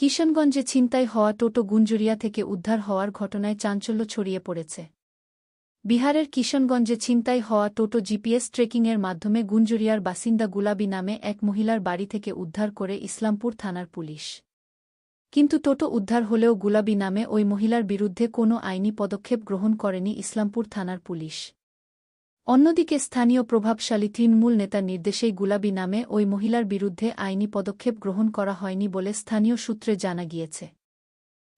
কিশনগঞ্জে ছিনতাই হওয়া টোটো গুঞ্জুরিয়া থেকে উদ্ধার হওয়ার ঘটনায় চাঞ্চল্য ছড়িয়ে পড়েছে। বিহারের কিশনগঞ্জে ছিনতাই হওয়া টোটো জিপিএস ট্রেকিংয়ের মাধ্যমে গুঞ্জুরিয়ার বাসিন্দা গুলাবি নামে এক মহিলার বাড়ি থেকে উদ্ধার করে ইসলামপুর থানার পুলিশ। কিন্তু টোটো উদ্ধার হলেও গুলাবি নামে ওই মহিলার বিরুদ্ধে কোনো আইনি পদক্ষেপ গ্রহণ করেনি ইসলামপুর থানার পুলিশ। অন্যদিকে স্থানীয় প্রভাবশালী তৃণমূল নেতার নির্দেশেই গুলাবি নামে ওই মহিলার বিরুদ্ধে আইনি পদক্ষেপ গ্রহণ করা হয়নি বলে স্থানীয় সূত্রে জানা গিয়েছে।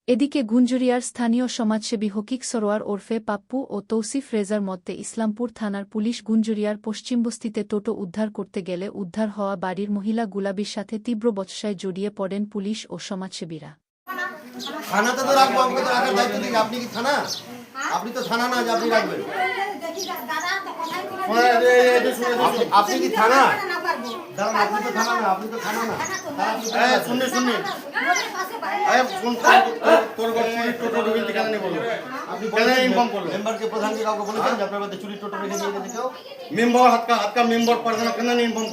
এদিকে গুঞ্জুরিয়ার স্থানীয় সমাজসেবী হকিক সরোয়ার ওরফে পাপ্পু ও তৌসিফ রেজার মতে ইসলামপুর থানার পুলিশ গুঞ্জুরিয়ার পশ্চিমবস্তিতে টোটো উদ্ধার করতে গেলে উদ্ধার হওয়া বাড়ির মহিলা গুলাবির সাথে তীব্র বচসায় জড়িয়ে পড়েন পুলিশ ও সমাজসেবীরা। থানাতে তো রাখব আমাকে তো রাখার দায়িত্ব আপনি কি থানা? আপনি তো থানা না যে আপনি রাখবেন। আপনি- কি থানা? দাঁড়ান আপনি তো থানা না আপনি তো থানা না। শুন, বলেছেন ইনফর্ম করল? মেম্বার হাতকা হাতকা মেম্বার কেন ইনফর্ম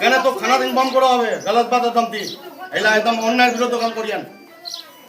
কেন তো খানা ইনফর্ম করা হবে? গলত বাত একদম একদম অন্যায়ের বিরুদ্ধে কাম করিয়ান।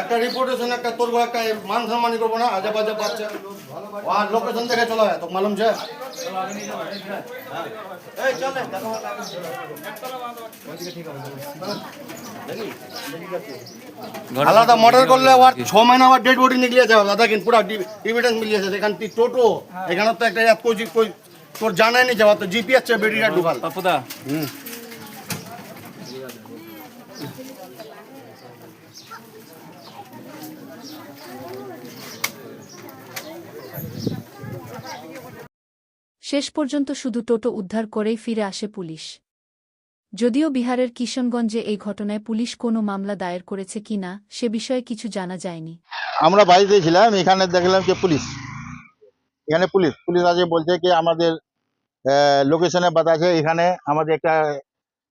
একটা রিপোর্টেশন একটা তোর একটা মান সম্মানই করব না আজা বাজা পাচ্ছে আর লোকেশন দেখে চলো তো মালুম ছে আলাদা মর্ডার করলে আবার ছ মাইনা আবার ডেড বডি নিয়ে যাবে দাদা কিন্তু পুরো এভিডেন্স মিলিয়েছে এখান থেকে টোটো হ্যাঁ। এখানে তো একটা তোর জানাই নিয়ে যাওয়া তো জিপিএস বেডিটা ঢুকাল। পাপুদা হুম। শেষ পর্যন্ত শুধু টোটো উদ্ধার করেই ফিরে আসে পুলিশ। যদিও বিহারের কিশনগঞ্জে এই ঘটনায় পুলিশ কোনো মামলা দায়ের করেছে কিনা সে বিষয়ে কিছু জানা যায়নি। আমরা বাড়িতে ছিলাম, এখানে দেখলাম যে পুলিশ। এখানে পুলিশ পুলিশ আছে বলছে কি আমাদের লোকেশনে বাতাছে এখানে আমাদের একটা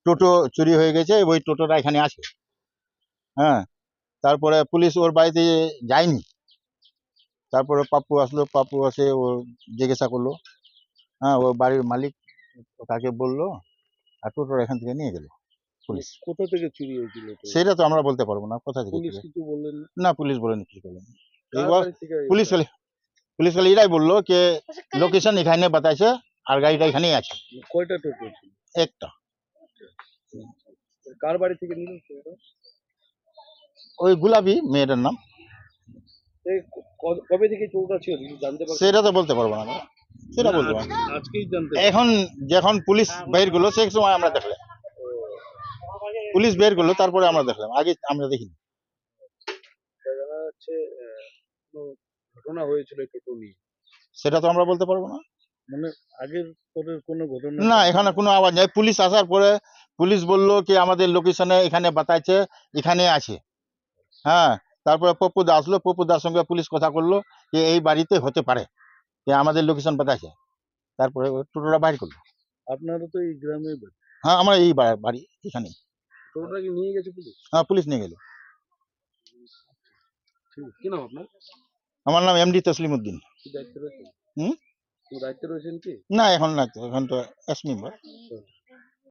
টোটো চুরি হয়ে গেছে ওই টোটোটা এখানে আছে। হ্যাঁ তারপরে পুলিশ ওর বাড়িতে যায়নি। তারপরে পাপ্পু আসলো পাপ্পু আসে ও জিজ্ঞাসা করল। হ্যাঁ ও বাড়ির মালিক তাকে বলল আর টোটোটা এখান থেকে নিয়ে গেল পুলিশ। কোথা থেকে চুরি হয়েছিল সেটা তো আমরা বলতে পারব না কোথা থেকে পুলিশ কিছু বললেন না? পুলিশ বলেনি কিছু বলেনি। পুলিশ খালি পুলিশ খালি এটাই বলল যে লোকেশন এখানে বাতাইছে আর গাড়িটা এখানেই আছে। কয়টা টোটো একটা। কার বাড়ি থেকে নিল? ওই গুলাবি মেয়েটার নাম। কবে থেকে চোরটা ছিল? জানতে সেটা তো বলতে পারব না। আমরা সেটা বলতে পারব না। আজকেই জানতে এখন যখন পুলিশ করল সেই সময় আমরা দেখলাম। পুলিশ বের করল তারপরে আমরা দেখলাম। আগে আমরা দেখিনি। ঘটনা হয়েছিল টোটো নিয়ে? সেটা তো আমরা বলতে পারব না। মানে আগের পরের কোনো ঘটনা? না এখানে কোনো আওয়াজ নেই। পুলিশ আসার পরে পুলিশ বলল কি আমাদের লোকেশনে এখানে বাতাইছে এখানে আছে। হ্যাঁ তারপরে পপ্পু দা আসলো পপ্পু দার সঙ্গে পুলিশ কথা করল যে এই বাড়িতে হতে পারে যে আমাদের লোকেশন বাতাইছে। তারপরে টোটোটা বাইর করল। আপনারা তো এই গ্রামে হ্যাঁ আমার এই বাড়ি এখানে টোটোটা কি নিয়ে গেছে পুলিশ? হ্যাঁ পুলিশ নিয়ে গেল। কি নাম আপনার? আমার নাম এমডি তসলিম উদ্দিন হুম? কি রয়েছেন কি? না এখন না এখন তো এস মেম্বার